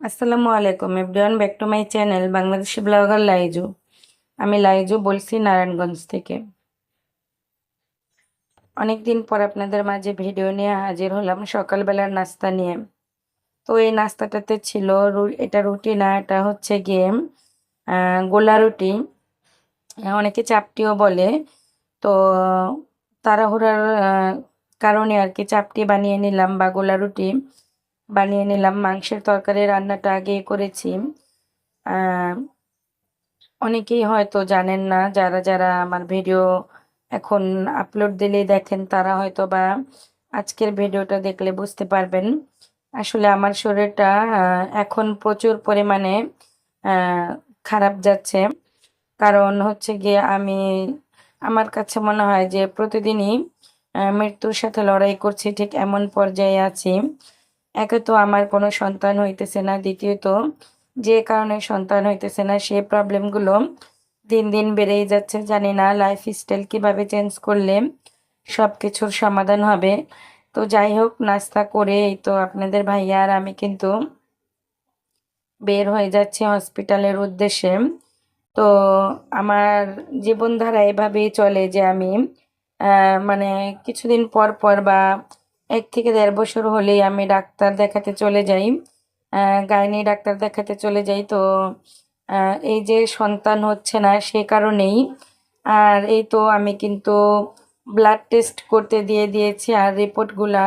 আসসালামু আলাইকুম everyone back to my channel Bangladeshi blogger Laiju. আমি লাইজু বলছি নারায়ণগঞ্জ থেকে। অনেকদিন পর আপনাদের মাঝে ভিডিও নিয়ে হাজির হলাম সকালবেলার নাস্তা নিয়ে। তো এই নাস্তাটাতে ছিল এটা রুটি না এটা হচ্ছে আহ, গোলা রুটি। অনেকে চাপটিও বলে। তো তাড়াহুড়ার কারণে আর কি চাপটি বানিয়ে নিলাম বা গোলা রুটি। বানিয়ে নিলাম। মাংসের তরকারি রান্নাটা আগে করেছি। অনেকেই হয়তো জানেন না, যারা যারা আমার ভিডিও এখন আপলোড দিলেই দেখেন, তারা হয়তো বা আজকের ভিডিওটা দেখলে বুঝতে পারবেন। আসলে আমার শরীরটা এখন প্রচুর পরিমাণে খারাপ যাচ্ছে। কারণ হচ্ছে গিয়ে আমি, আমার কাছে মনে হয় যে প্রতিদিনই মৃত্যুর সাথে লড়াই করছি, ঠিক এমন পর্যায়ে আছি। একে তো আমার কোনো সন্তান হইতেছে না। দ্বিতীয়ত, যে কারণে সন্তান হইতেছে না, সে প্রবলেমগুলো দিন দিন বেড়েই যাচ্ছে। জানি না লাইফ স্টাইল কীভাবে চেঞ্জ করলে সব কিছুর সমাধান হবে। তো যাই হোক, নাস্তা করে এই তো আপনাদের ভাইয়া আর আমি কিন্তু বের হয়ে যাচ্ছি হসপিটালের উদ্দেশ্যে। তো আমার জীবনধারা এভাবেই চলে যে আমি মানে কিছুদিন পর পর বা এক থেকে দেড় বছর হলেই আমি ডাক্তার দেখাতে চলে যাই। গাইনি ডাক্তার দেখাতে চলে যাই তো এই যে সন্তান হচ্ছে না সে কারণেই। আর এই তো আমি কিন্তু ব্লাড টেস্ট করতে দিয়ে দিয়েছি আর রিপোর্টগুলা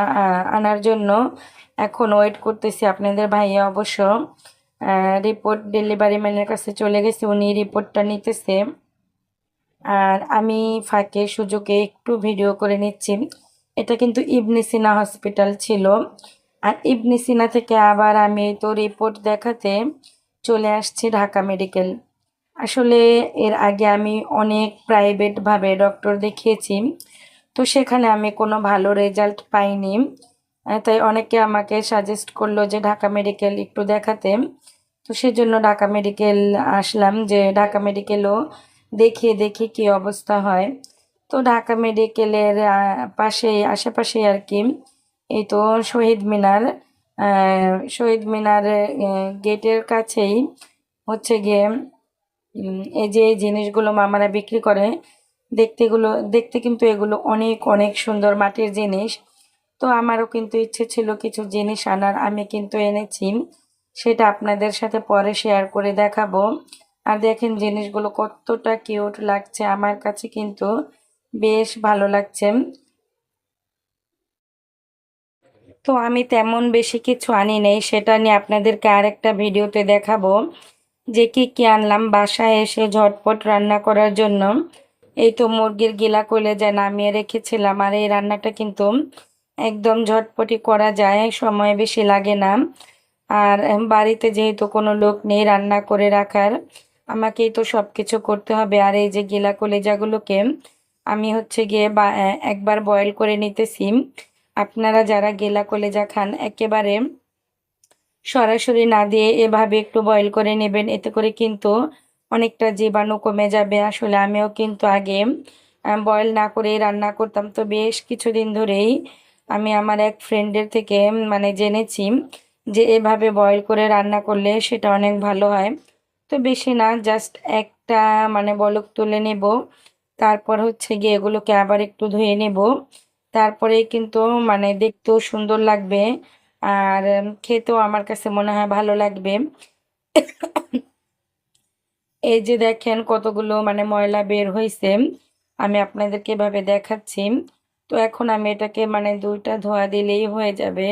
আনার জন্য। এখন ওয়েট করতেছি আপনাদের ভাইয়া অবশ্য। রিপোর্ট ডেলিভারি ম্যানের কাছে চলে গেছে, উনি রিপোর্টটা নিতেছে। আর আমি ফাঁকে সুযোগে একটু ভিডিও করে নিচ্ছি। এটা কিন্তু ইবনে সিনা হসপিটাল ছিল। আর ইবনে সিনা থেকে আবার আমি তো রিপোর্ট দেখাতে চলে আসছি ঢাকা মেডিকেল আসলে এর আগে আমি অনেক প্রাইভেটভাবে ডক্টর দেখিয়েছি, তো সেখানে আমি কোনো ভালো রেজাল্ট পাইনি। তাই অনেকে আমাকে সাজেস্ট করল যে ঢাকা মেডিকেল একটু দেখাতে। তো সেজন্য ঢাকা মেডিকেল আসলাম যে ঢাকা মেডিকেলও দেখিয়ে দেখি কি অবস্থা হয়। তো ঢাকা মেডিকেলের পাশেই আশেপাশে আর কি। এই তো শহীদ মিনার শহীদ মিনার গেটের কাছেই হচ্ছে গিয়ে এই যে এই জিনিসগুলো মামারা বিক্রি করে দেখতেগুলো দেখতে কিন্তু এগুলো অনেক অনেক সুন্দর মাটির জিনিস। তো আমারও কিন্তু ইচ্ছে ছিল কিছু জিনিস আনার, আমি কিন্তু এনেছি। সেটা আপনাদের সাথে পরে শেয়ার করে দেখাবো। আর দেখেন জিনিসগুলো কতটা কিউট লাগছে আমার কাছে কিন্তু। বেশ ভালো লাগছে। তো আমি তেমন বেশি কিছু আনি নেই, সেটা নিয়ে আপনাদেরকে আরেকটা ভিডিওতে দেখাবো। যে কি কি আনলাম, বাসায় এসে ঝটপট রান্না করার জন্য। এই তো মুরগির গিলা কলেজা নামিয়ে রেখেছিলাম, আর এই রান্নাটা কিন্তু একদম ঝটপটি করা যায়, সময় বেশি লাগে না। আর বাড়িতে যেহেতু কোনো লোক নেই রান্না করে রাখার, আমাকেই তো সব কিছু করতে হবে। আর এই যে গিলা কলেজাগুলোকে আমি হচ্ছে গিয়ে বা একবার বয়েল করে নিতেছি আপনারা যারা গেলা কলেজা খান, একেবারে সরাসরি না দিয়ে এভাবে একটু বয়েল করে নেবেন। এতে করে কিন্তু অনেকটা জীবাণু কমে যাবে। আসলে আমিও কিন্তু আগে বয়েল না করেই রান্না করতাম। তো বেশ কিছুদিন ধরেই আমি আমার এক ফ্রেন্ডের থেকে মানে জেনেছি যে এভাবে বয়েল করে রান্না করলে সেটা অনেক ভালো হয়। তো বেশি না জাস্ট একটা মানে বলক তুলে নেব। তারপর হচ্ছে গিয়ে এগুলোকে আবার একটু ধুয়ে নেব। তারপরে কিন্তু মানে দেখতেও সুন্দর লাগবে। আর খেতেও আমার কাছে মনে হয় ভালো লাগবে। এই যে দেখেন কতগুলো মানে ময়লা বের হয়েছে আমি আপনাদেরকে এভাবে দেখাচ্ছি। তো এখন আমি এটাকে মানে দুইটা ধোয়া দিলেই হয়ে যাবে।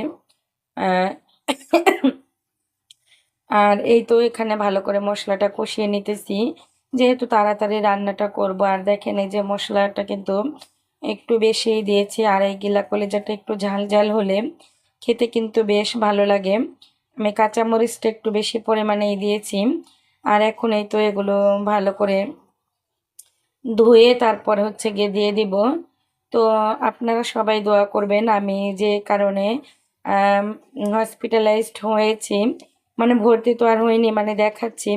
আর এই তো এখানে ভালো করে মশলাটা কষিয়ে নিতেছি। যেহেতু তাড়াতাড়ি রান্নাটা করব, আর দেখেন এই যে মশলাটা কিন্তু একটু বেশিই দিয়েছি, আর এই গিলা কলেজাটা একটু ঝাল ঝাল হলে খেতে কিন্তু বেশ ভালো লাগে। আমি কাঁচামরিচটা একটু বেশি পরিমাণেই দিয়েছি, আর এখন এই তো এগুলো ভালো করে ধুয়ে তারপর হচ্ছে গিয়ে দিয়ে দিব। তো আপনারা সবাই দোয়া করবেন, আমি যে কারণে হসপিটালাইজড হয়েছি মানে ভর্তি তো আর হইনি মানে দেখাচ্ছি।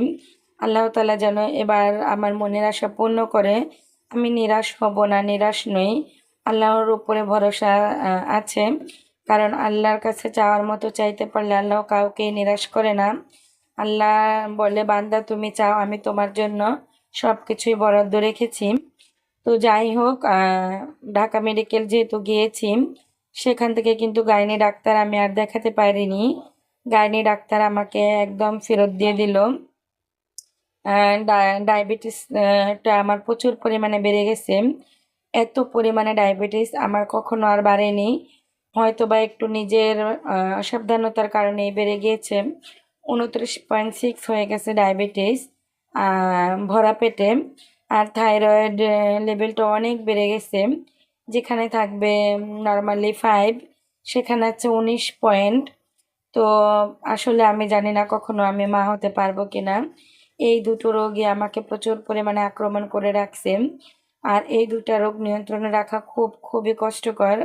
আল্লাহ তালা যেন এবার আমার মনের আশা পূর্ণ করে। আমি নিরাশ হব না, নিরাশ নই। আল্লাহর উপরে ভরসা আছে। কারণ আল্লাহর কাছে চাওয়ার মতো চাইতে পারলে আল্লাহ কাউকে নিরাশ করে না। আল্লাহ বলে, বান্দা, তুমি চাও আমি তোমার জন্য সব কিছুই বরাদ্দ রেখেছি। তো যাই হোক ঢাকা মেডিকেল যেহেতু গিয়েছি, সেখান থেকে কিন্তু গাইনি ডাক্তার আমি আর দেখাতে পারিনি। গাইনি ডাক্তার আমাকে একদম ফেরত দিয়ে দিল। ডায়াবেটিসটা আমার প্রচুর পরিমাণে বেড়ে গেছে। এত পরিমাণে ডায়াবেটিস আমার কখনো আর বাড়েনি। হয়তো বা একটু নিজের অসাবধানতার কারণে বেড়ে গিয়েছে। উনত্রিশ পয়েন্ট সিক্স হয়ে গেছে ডায়াবেটিস ভরা পেটে। আর থাইরয়েড লেভেলটা অনেক বেড়ে গেছে। যেখানে থাকবে নর্মালি ফাইভ, সেখানে আছে উনিশ পয়েন্ট। তো আসলে আমি জানি না কখনো আমি মা হতে পারব কিনা। এই দুটো রোগই আমাকে প্রচুর পরিমাণে আক্রমণ করে রাখছে। আর এই দুটা রোগ নিয়ন্ত্রণে রাখা খুব, খুবই কষ্টকর।